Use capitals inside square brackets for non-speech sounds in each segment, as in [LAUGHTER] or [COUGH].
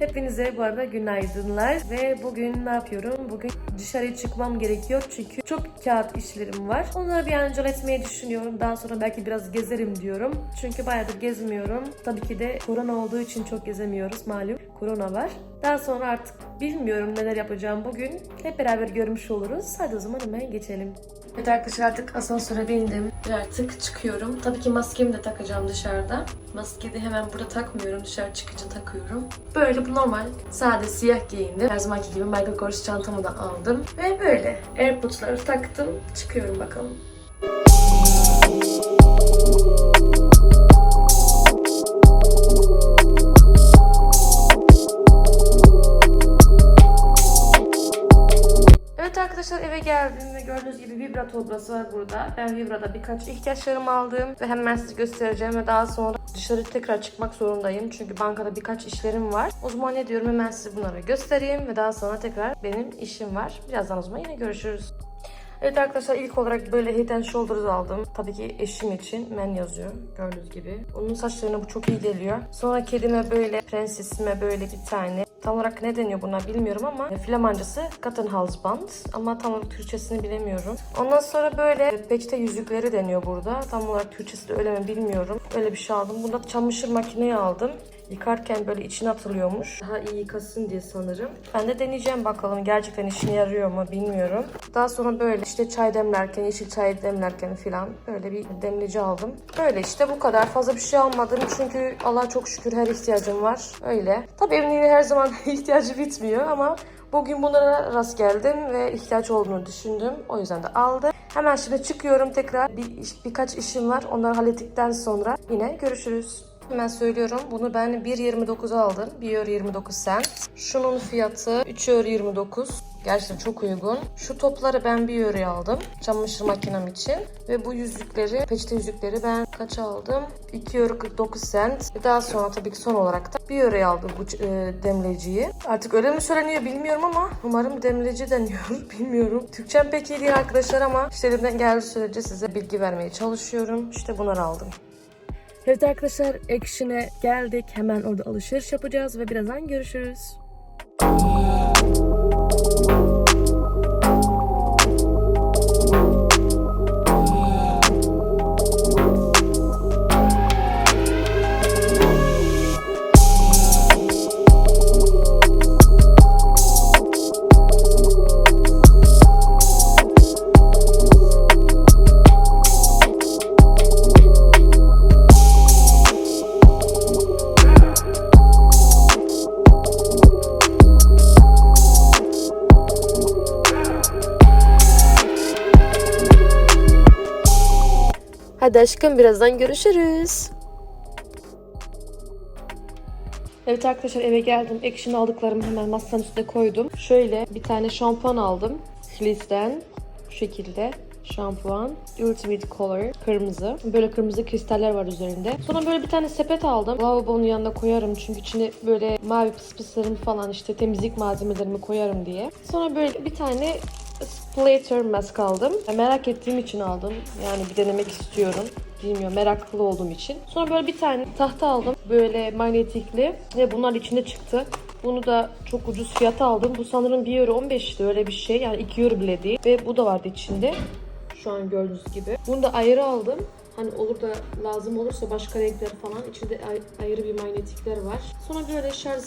Hepinize bu arada günaydınlar. Ve bugün ne yapıyorum? Bugün dışarı çıkmam gerekiyor çünkü çok kağıt işlerim var. Onları bir an önce etmeyi düşünüyorum. Daha sonra belki biraz gezerim diyorum. Çünkü bayağıdır gezmiyorum. Tabii ki de korona olduğu için çok gezemiyoruz malum. Korona var. Daha sonra artık bilmiyorum neler yapacağım bugün. Hep beraber görmüş oluruz. Hadi o zaman hemen geçelim. Evet arkadaşlar artık asansöre bindim. Ve artık çıkıyorum. Tabii ki maskemi de takacağım dışarıda. Maskeyi de hemen burada takmıyorum. Dışarı çıkınca takıyorum. Böyle bu normal. Sade siyah giyindim. Her zamanki gibi Michael Kors çantamı da aldım. Ve böyle AirPods'ları taktım. Çıkıyorum bakalım. Eve geldim ve gördüğünüz gibi Vibra torbası var burada. Ben Vibra'da birkaç ihtiyaçlarımı aldım ve hemen size göstereceğim ve daha sonra dışarı tekrar çıkmak zorundayım. Çünkü bankada birkaç işlerim var. O zaman ne diyorum hemen size bunları göstereyim ve daha sonra tekrar benim işim var. Birazdan o zaman yine görüşürüz. Evet arkadaşlar ilk olarak böyle Head and Shoulders aldım. Tabii ki eşim için men yazıyor gördüğünüz gibi. Onun saçlarına bu çok iyi geliyor. Sonra kedime böyle, prensesime böyle bir tane Tam olarak ne deniyor buna bilmiyorum ama Flamancası Cotton Halsband ama tam olarak Türkçesini bilemiyorum. Ondan sonra böyle peçete yüzükleri deniyor burada. Tam olarak Türkçesi de öyle mi bilmiyorum. Öyle bir şey aldım. Bunda çamaşır makineyi aldım. Yıkarken böyle içine atılıyormuş. Daha iyi yıkasın diye sanırım. Ben de deneyeceğim bakalım gerçekten işine yarıyor mu bilmiyorum. Daha sonra böyle işte çay demlerken, yeşil çay demlerken filan böyle bir demlici aldım. Böyle işte bu kadar. Fazla bir şey almadım çünkü Allah çok şükür her ihtiyacım var. Öyle. Tabii evliliğin her zaman [LAUGHS] ihtiyacı bitmiyor ama Bugün bunlara rast geldim ve ihtiyaç olduğunu düşündüm. O yüzden de aldım. Hemen şimdi çıkıyorum tekrar. Bir, birkaç işim var. Onları hallettikten sonra yine görüşürüz. Hemen söylüyorum. Bunu ben 1.29'a aldım. 1 euro 29 cent. Şunun fiyatı 3 euro 29. Gerçekten çok uygun. Şu topları ben 1 euroya aldım. Çamaşır makinem için. Ve bu yüzükleri, peçete yüzükleri ben kaç aldım? 2 euro 49 cent. Daha sonra tabii ki son olarak da 1 euroya aldım bu e, demleciyi. Artık öyle mi söyleniyor bilmiyorum ama umarım demleci deniyor. [LAUGHS] bilmiyorum. Türkçem pek iyi değil arkadaşlar ama işte elimden geldiği sürece size bilgi vermeye çalışıyorum. İşte bunları aldım. Evet arkadaşlar Action'e geldik. Hemen orada alışveriş yapacağız ve birazdan görüşürüz. Aşkım birazdan görüşürüz. Evet arkadaşlar eve geldim. Action aldıklarımı hemen masanın üstüne koydum. Şöyle bir tane şampuan aldım. Fleece'den. Bu şekilde şampuan. Ultimate Color. Kırmızı. Böyle kırmızı kristaller var üzerinde. Sonra böyle bir tane sepet aldım. Lavabonun yanına koyarım. Çünkü içine böyle mavi pıs pıslarımı falan işte temizlik malzemelerimi koyarım diye. Sonra böyle bir tane Splatter mask aldım. Merak ettiğim için aldım. Yani bir denemek istiyorum. Bilmiyorum meraklı olduğum için. Sonra böyle bir tane tahta aldım. Böyle manyetikli. Ve bunlar içinde çıktı. Bunu da çok ucuz fiyata aldım. Bu sanırım 1 euro 15'ti öyle bir şey. Yani 2 euro bile değil. Ve bu da vardı içinde. Şu an gördüğünüz gibi. Bunu da ayrı aldım. Hani olur da lazım olursa başka renkler falan. İçinde ay- ayrı bir manyetikler var. Sonra böyle şarj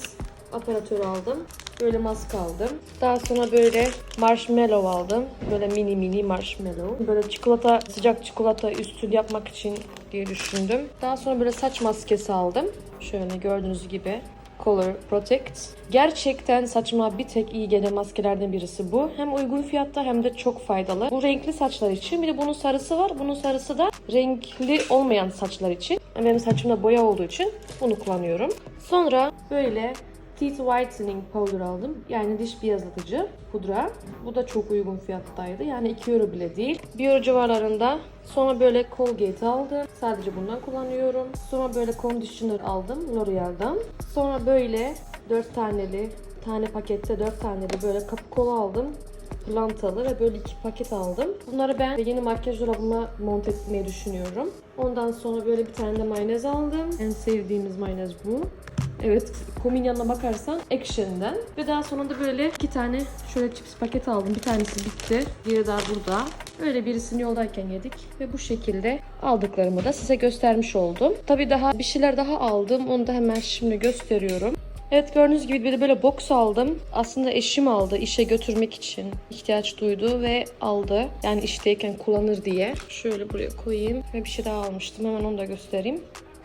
aparatörü aldım. Böyle maske aldım. Daha sonra böyle marshmallow aldım. Böyle mini mini marshmallow. Böyle çikolata, sıcak çikolata üstünü yapmak için diye düşündüm. Daha sonra böyle saç maskesi aldım. Şöyle gördüğünüz gibi. Color Protect. Gerçekten saçıma bir tek iyi gelen maskelerden birisi bu. Hem uygun fiyatta hem de çok faydalı. Bu renkli saçlar için. Bir de bunun sarısı var. Bunun sarısı da renkli olmayan saçlar için. Benim saçımda boya olduğu için bunu kullanıyorum. Sonra böyle Teeth Whitening Powder aldım. Yani diş beyazlatıcı pudra. Bu da çok uygun fiyattaydı. Yani 2 euro bile değil. 1 euro civarlarında. Sonra böyle Colgate aldım. Sadece bundan kullanıyorum. Sonra böyle conditioner aldım L'Oreal'dan. Sonra böyle 4 taneli tane pakette 4 taneli böyle kapı kola aldım. Pırlantalı ve böyle iki paket aldım. Bunları ben yeni makyaj dolabıma monte etmeyi düşünüyorum. Ondan sonra böyle bir tane de mayonez aldım. En sevdiğimiz mayonez bu. Evet komin yanına bakarsan Action'den. Ve daha sonra da böyle iki tane şöyle chips paket aldım. Bir tanesi bitti. Diğeri daha burada. Öyle birisini yoldayken yedik. Ve bu şekilde aldıklarımı da size göstermiş oldum. Tabii daha bir şeyler daha aldım. Onu da hemen şimdi gösteriyorum. Evet gördüğünüz gibi bir de böyle box aldım. Aslında eşim aldı işe götürmek için ihtiyaç duydu ve aldı. Yani işteyken kullanır diye. Şöyle buraya koyayım ve bir şey daha almıştım. Hemen onu da göstereyim.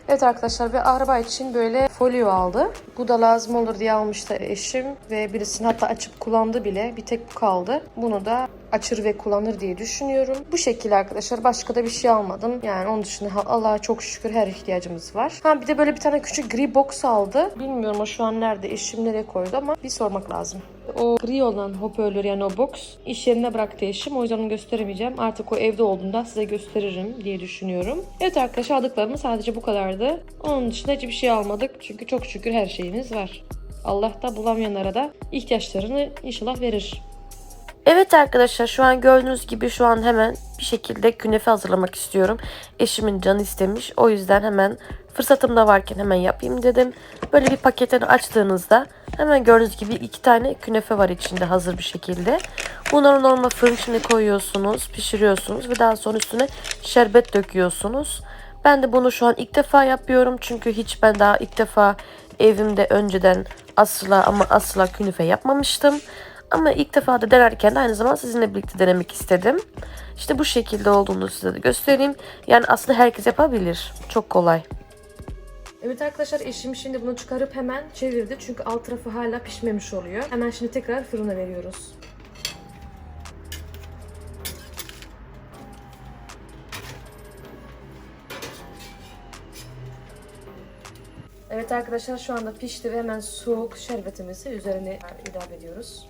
Evet arkadaşlar ve araba için böyle folyo aldı. Bu da lazım olur diye almıştı eşim ve birisini hatta açıp kullandı bile. Bir tek bu kaldı. Bunu da açır ve kullanır diye düşünüyorum. Bu şekilde arkadaşlar başka da bir şey almadım. Yani onun dışında ha- Allah'a çok şükür her ihtiyacımız var. Ha bir de böyle bir tane küçük gri box aldı. Bilmiyorum o şu an nerede eşim nereye koydu ama bir sormak lazım. O gri olan hoparlör yani o box iş yerine bıraktı eşim. O yüzden onu gösteremeyeceğim. Artık o evde olduğunda size gösteririm diye düşünüyorum. Evet arkadaşlar aldıklarımız sadece bu kadardı. Onun dışında hiçbir şey almadık. Çünkü çok şükür her şeyimiz var. Allah da bulamayanlara da ihtiyaçlarını inşallah verir. Evet arkadaşlar şu an gördüğünüz gibi şu an hemen bir şekilde künefe hazırlamak istiyorum. Eşimin canı istemiş. O yüzden hemen fırsatım da varken hemen yapayım dedim. Böyle bir paketini açtığınızda hemen gördüğünüz gibi iki tane künefe var içinde hazır bir şekilde. Bunları normal fırın içine koyuyorsunuz, pişiriyorsunuz ve daha sonra üstüne şerbet döküyorsunuz. Ben de bunu şu an ilk defa yapıyorum çünkü hiç ben daha ilk defa evimde önceden asla ama asla künefe yapmamıştım. Ama ilk defa da denerken de aynı zamanda sizinle birlikte denemek istedim. İşte bu şekilde olduğunu size de göstereyim. Yani aslında herkes yapabilir. Çok kolay. Evet arkadaşlar eşim şimdi bunu çıkarıp hemen çevirdi. Çünkü alt tarafı hala pişmemiş oluyor. Hemen şimdi tekrar fırına veriyoruz. Evet arkadaşlar şu anda pişti ve hemen soğuk şerbetimizi üzerine ilave ediyoruz.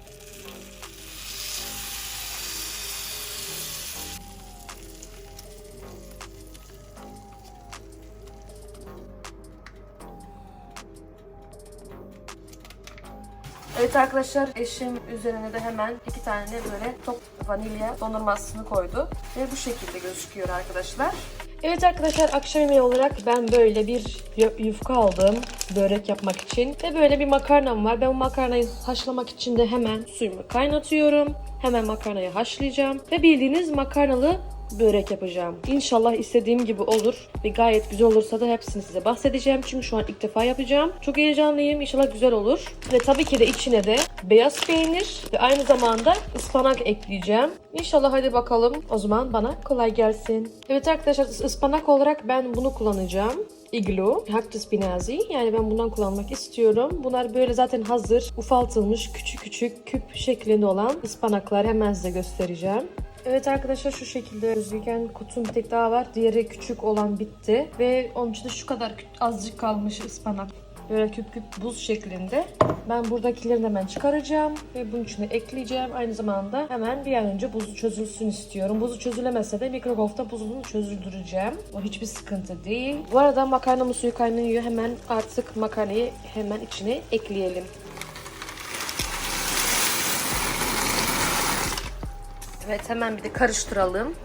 Evet arkadaşlar eşim üzerine de hemen iki tane böyle top vanilya dondurmasını koydu. Ve bu şekilde gözüküyor arkadaşlar. Evet arkadaşlar akşam yemeği olarak ben böyle bir yu- yufka aldım börek yapmak için. Ve böyle bir makarnam var. Ben bu makarnayı haşlamak için de hemen suyumu kaynatıyorum. Hemen makarnayı haşlayacağım. Ve bildiğiniz makarnalı börek yapacağım. İnşallah istediğim gibi olur ve gayet güzel olursa da hepsini size bahsedeceğim. Çünkü şu an ilk defa yapacağım. Çok heyecanlıyım. İnşallah güzel olur. Ve tabii ki de içine de beyaz peynir ve aynı zamanda ıspanak ekleyeceğim. İnşallah hadi bakalım. O zaman bana kolay gelsin. Evet arkadaşlar ıspanak olarak ben bunu kullanacağım. Iglo, Hakta spinazi. Yani ben bundan kullanmak istiyorum. Bunlar böyle zaten hazır, ufaltılmış küçük küçük küp şeklinde olan ıspanaklar. Hemen size göstereceğim. Evet arkadaşlar şu şekilde gözüken kutum bir tek daha var. Diğeri küçük olan bitti. Ve onun içinde şu kadar azıcık kalmış ıspanak. Böyle küp küp buz şeklinde. Ben buradakilerini hemen çıkaracağım ve bunun içine ekleyeceğim. Aynı zamanda hemen bir an önce buzu çözülsün istiyorum. Buzu çözülemese de mikrodalgada buzunu çözüldüreceğim. O hiçbir sıkıntı değil. Bu arada makarnamın suyu kaynıyor. Hemen artık makarnayı hemen içine ekleyelim. Evet hemen bir de karıştıralım.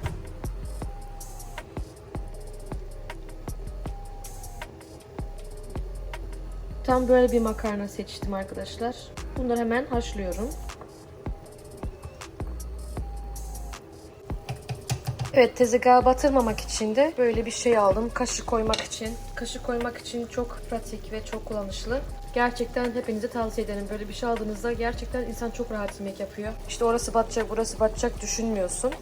Tam böyle bir makarna seçtim arkadaşlar. Bunları hemen haşlıyorum. Evet tezgaha batırmamak için de böyle bir şey aldım. Kaşık koymak için. Kaşık koymak için çok pratik ve çok kullanışlı. Gerçekten hepinize tavsiye ederim. Böyle bir şey aldığınızda gerçekten insan çok rahat yemek yapıyor. İşte orası batacak, burası batacak düşünmüyorsun.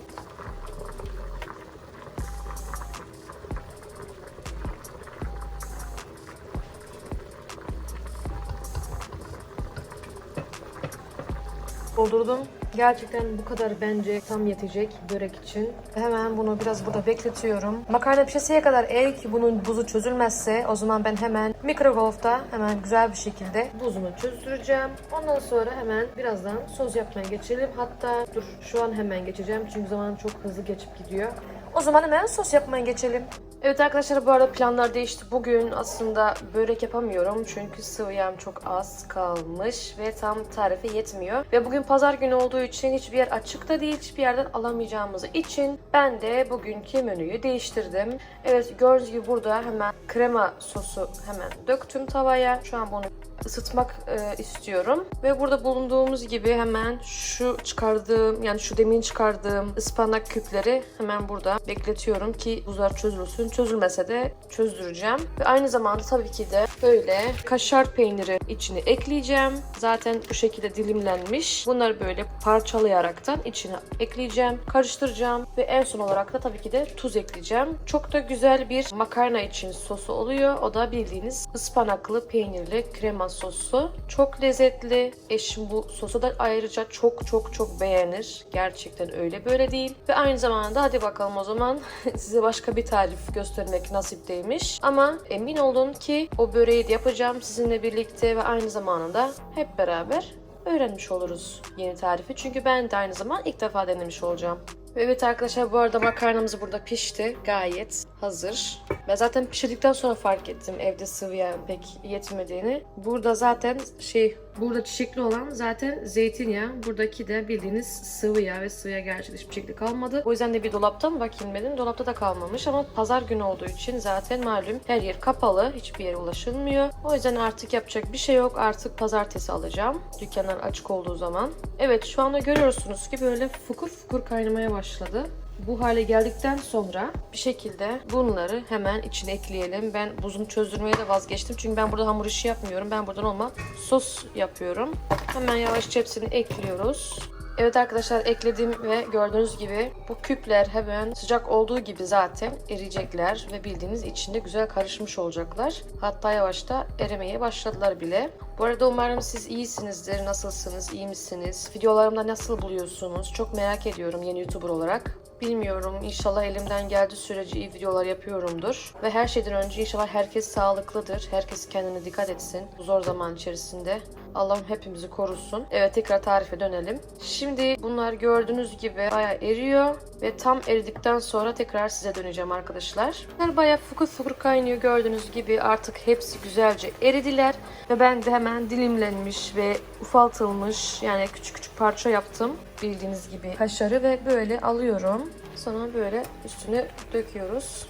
doldurdum. Gerçekten bu kadar bence tam yetecek börek için. Hemen bunu biraz burada bekletiyorum. Makarna pişesiye kadar eğer ki bunun buzu çözülmezse o zaman ben hemen mikrodalgada hemen güzel bir şekilde buzunu çözdüreceğim. Ondan sonra hemen birazdan sos yapmaya geçelim. Hatta dur şu an hemen geçeceğim çünkü zaman çok hızlı geçip gidiyor. O zaman hemen sos yapmaya geçelim. Evet arkadaşlar bu arada planlar değişti. Bugün aslında börek yapamıyorum çünkü sıvı yağım çok az kalmış ve tam tarife yetmiyor. Ve bugün pazar günü olduğu için hiçbir yer açık da değil, hiçbir yerden alamayacağımız için ben de bugünkü menüyü değiştirdim. Evet gördüğünüz gibi burada hemen krema sosu hemen döktüm tavaya. Şu an bunu ısıtmak e, istiyorum. Ve burada bulunduğumuz gibi hemen şu çıkardığım yani şu demin çıkardığım ıspanak küpleri hemen burada bekletiyorum ki buzlar çözülsün. Çözülmese de çözdüreceğim. Ve aynı zamanda tabii ki de böyle kaşar peyniri içine ekleyeceğim. Zaten bu şekilde dilimlenmiş. Bunları böyle parçalayaraktan içine ekleyeceğim. Karıştıracağım ve en son olarak da tabii ki de tuz ekleyeceğim. Çok da güzel bir makarna için sosu oluyor. O da bildiğiniz ıspanaklı peynirli krema sosu. Çok lezzetli. Eşim bu sosu da ayrıca çok çok çok beğenir. Gerçekten öyle böyle değil. Ve aynı zamanda hadi bakalım o zaman [LAUGHS] size başka bir tarif göstermek nasipteymiş. Ama emin olun ki o böreği de yapacağım sizinle birlikte ve aynı zamanda hep beraber öğrenmiş oluruz yeni tarifi. Çünkü ben de aynı zaman ilk defa denemiş olacağım. Ve Evet arkadaşlar bu arada makarnamız burada pişti. Gayet hazır. Ben zaten pişirdikten sonra fark ettim evde sıvı yağ pek yetmediğini. Burada zaten şey burada çiçekli olan zaten zeytinyağı. Buradaki de bildiğiniz sıvı yağ ve sıvı yağ gerçekten hiçbir şekilde kalmadı. O yüzden de bir dolapta mı. Dolapta da kalmamış ama pazar günü olduğu için zaten malum her yer kapalı. Hiçbir yere ulaşılmıyor. O yüzden artık yapacak bir şey yok. Artık pazartesi alacağım. Dükkanlar açık olduğu zaman. Evet şu anda görüyorsunuz ki böyle fukur fukur kaynamaya başladı. Bu hale geldikten sonra bir şekilde bunları hemen içine ekleyelim. Ben buzunu çözdürmeye de vazgeçtim. Çünkü ben burada hamur işi yapmıyorum. Ben burada normal sos yapıyorum. Hemen yavaşça hepsini ekliyoruz. Evet arkadaşlar ekledim ve gördüğünüz gibi bu küpler hemen sıcak olduğu gibi zaten eriyecekler ve bildiğiniz içinde güzel karışmış olacaklar. Hatta yavaşta erimeye başladılar bile. Bu arada umarım siz iyisinizdir, nasılsınız, iyi misiniz? Videolarımda nasıl buluyorsunuz? Çok merak ediyorum yeni YouTuber olarak. Bilmiyorum. İnşallah elimden geldiği sürece iyi videolar yapıyorumdur. Ve her şeyden önce inşallah herkes sağlıklıdır. Herkes kendine dikkat etsin bu zor zaman içerisinde. Allah'ım hepimizi korusun. Evet tekrar tarife dönelim. Şimdi bunlar gördüğünüz gibi bayağı eriyor. Ve tam eridikten sonra tekrar size döneceğim arkadaşlar. Bunlar bayağı fukur fukur kaynıyor gördüğünüz gibi. Artık hepsi güzelce eridiler. Ve ben de hemen dilimlenmiş ve ufaltılmış yani küçük küçük parça yaptım. Bildiğiniz gibi kaşarı ve böyle alıyorum. Sonra böyle üstüne döküyoruz.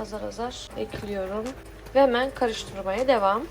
Azar azar ekliyorum. Ve hemen karıştırmaya devam.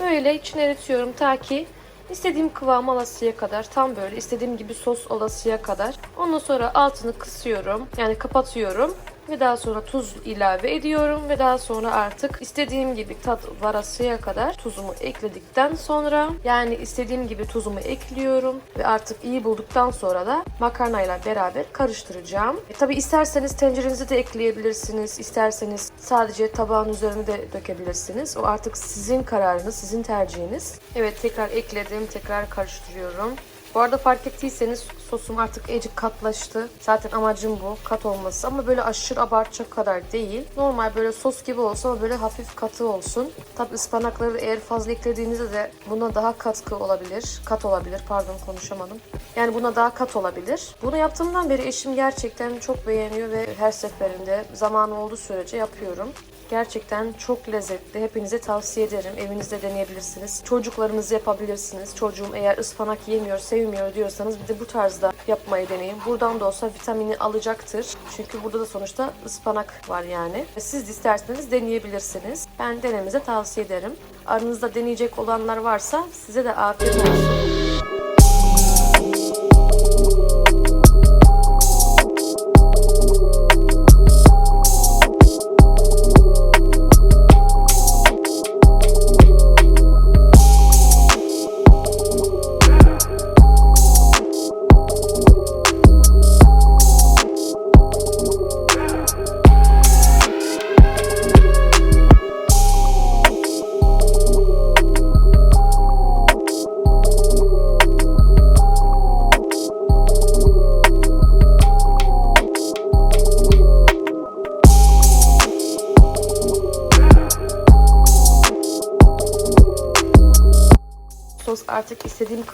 Böyle içine eritiyorum ta ki istediğim kıvam alasıya kadar tam böyle istediğim gibi sos olasıya kadar. Ondan sonra altını kısıyorum. Yani kapatıyorum. Ve daha sonra tuz ilave ediyorum ve daha sonra artık istediğim gibi tat varasıya kadar tuzumu ekledikten sonra yani istediğim gibi tuzumu ekliyorum ve artık iyi bulduktan sonra da makarnayla beraber karıştıracağım. E, tabii isterseniz tencerenizi de ekleyebilirsiniz. isterseniz sadece tabağın üzerine de dökebilirsiniz. O artık sizin kararınız, sizin tercihiniz. Evet tekrar ekledim, tekrar karıştırıyorum. Bu arada fark ettiyseniz sosum artık ecik katlaştı. Zaten amacım bu kat olması ama böyle aşırı abartacak kadar değil. Normal böyle sos gibi olsa ama böyle hafif katı olsun. Tabi ıspanakları eğer fazla eklediğinizde de buna daha katkı olabilir. Kat olabilir pardon konuşamadım. Yani buna daha kat olabilir. Bunu yaptığımdan beri eşim gerçekten çok beğeniyor ve her seferinde zamanı olduğu sürece yapıyorum. Gerçekten çok lezzetli. Hepinize tavsiye ederim. Evinizde deneyebilirsiniz. Çocuklarınızı yapabilirsiniz. Çocuğum eğer ıspanak yemiyor, sevmiyor diyorsanız bir de bu tarzda yapmayı deneyin. Buradan da olsa vitamini alacaktır. Çünkü burada da sonuçta ıspanak var yani. Siz de isterseniz deneyebilirsiniz. Ben denemenize tavsiye ederim. Aranızda deneyecek olanlar varsa size de afiyet olsun.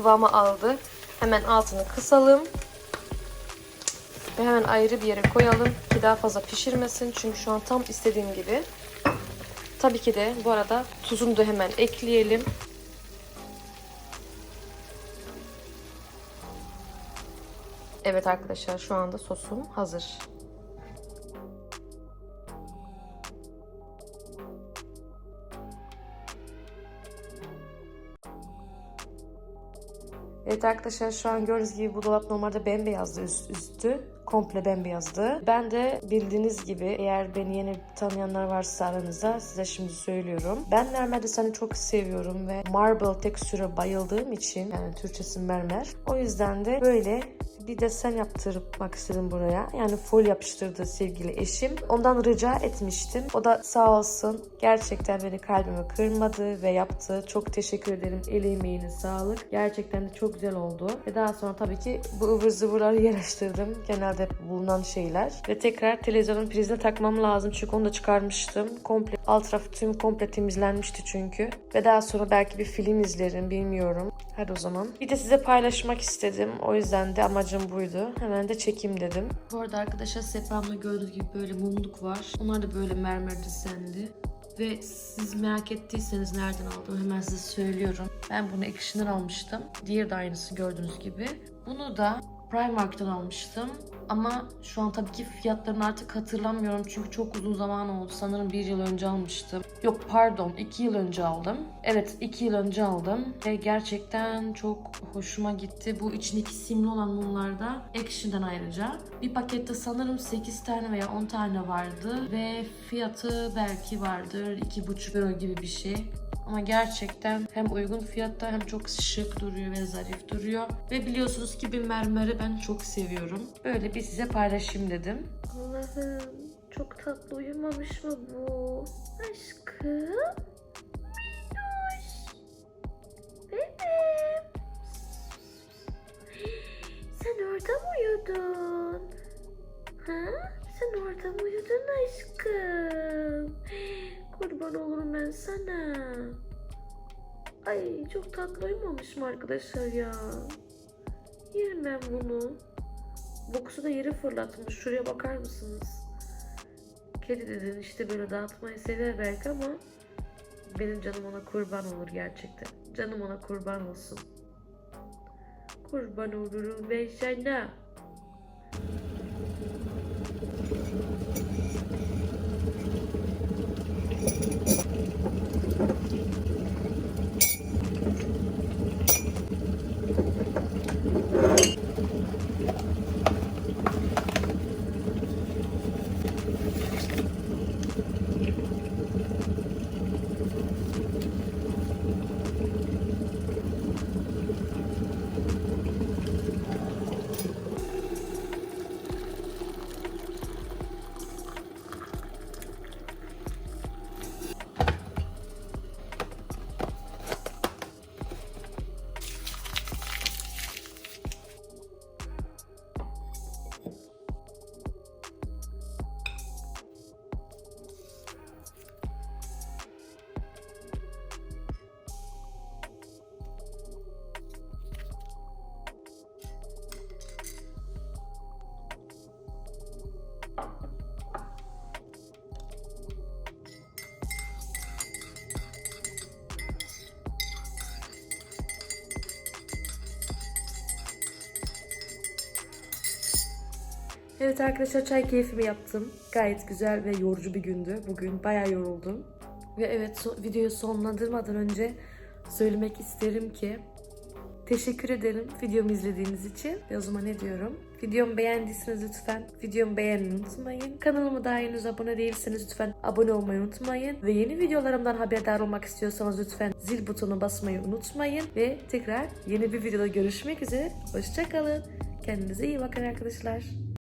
Kıvamı aldı. Hemen altını kısalım. Ve hemen ayrı bir yere koyalım ki daha fazla pişirmesin. Çünkü şu an tam istediğim gibi. Tabii ki de bu arada tuzunu da hemen ekleyelim. Evet arkadaşlar şu anda sosum hazır. Evet arkadaşlar şu an gördüğünüz gibi bu dolap normalde bembeyazdı üst, üstü. Komple bembeyazdı. Ben de bildiğiniz gibi eğer beni yeni tanıyanlar varsa aranızda size şimdi söylüyorum. Ben mermer deseni çok seviyorum ve marble tekstüre bayıldığım için yani Türkçesi mermer. O yüzden de böyle bir desen yaptırmak istedim buraya. Yani full yapıştırdı sevgili eşim. Ondan rica etmiştim. O da sağ olsun gerçekten beni kalbimi kırmadı ve yaptı. Çok teşekkür ederim. El emeğine sağlık. Gerçekten de çok güzel oldu. Ve daha sonra tabii ki bu ıvır zıvırları [LAUGHS] yerleştirdim. Genelde bulunan şeyler. Ve tekrar televizyonun prizine takmam lazım. Çünkü onu da çıkarmıştım. Komple alt tarafı tüm komple temizlenmişti çünkü. Ve daha sonra belki bir film izlerim bilmiyorum. Hadi o zaman. Bir de size paylaşmak istedim. O yüzden de amacım buydu. Hemen de çekeyim dedim. Bu arada arkadaşlar sehpamda gördüğünüz gibi böyle mumluk var. Onlar da böyle mermer desenli. Ve siz merak ettiyseniz nereden aldım hemen size söylüyorum. Ben bunu Action'dan almıştım. Diğeri de aynısı gördüğünüz gibi. Bunu da Primark'tan almıştım. Ama şu an tabii ki fiyatlarını artık hatırlamıyorum çünkü çok uzun zaman oldu. Sanırım bir yıl önce almıştım. Yok pardon iki yıl önce aldım. Evet iki yıl önce aldım. Ve gerçekten çok hoşuma gitti. Bu içindeki simli olan mumlarda Action'dan ayrıca. Bir pakette sanırım 8 tane veya 10 tane vardı. Ve fiyatı belki vardır 2,5 euro gibi bir şey. Ama gerçekten hem uygun fiyatta hem çok şık duruyor ve zarif duruyor. Ve biliyorsunuz ki bir mermeri ben çok seviyorum. Böyle bir size paylaşayım dedim. Allah'ım çok tatlı uyumamış mı bu? Aşkım. [GASPS] Orada mı uyudun? Ha? Sen orada mı uyudun aşkım? [GASPS] Kurban olurum ben sana. Ay çok tatlı uyumamış mı arkadaşlar ya? Yerim ben bunu. Bokusu da yere fırlatmış. Şuraya bakar mısınız? Kedi dedin işte böyle dağıtmayı sever belki ama benim canım ona kurban olur gerçekten. Canım ona kurban olsun. Kurban olurum ben sana. Evet arkadaşlar çay keyfimi yaptım. Gayet güzel ve yorucu bir gündü. Bugün bayağı yoruldum. Ve evet so- videoyu sonlandırmadan önce söylemek isterim ki teşekkür ederim videomu izlediğiniz için. Ve o zaman ne diyorum? Videomu beğendiyseniz lütfen videomu beğenmeyi unutmayın. Kanalıma daha henüz abone değilseniz lütfen abone olmayı unutmayın. Ve yeni videolarımdan haberdar olmak istiyorsanız lütfen zil butonu basmayı unutmayın. Ve tekrar yeni bir videoda görüşmek üzere. Hoşçakalın. Kendinize iyi bakın arkadaşlar.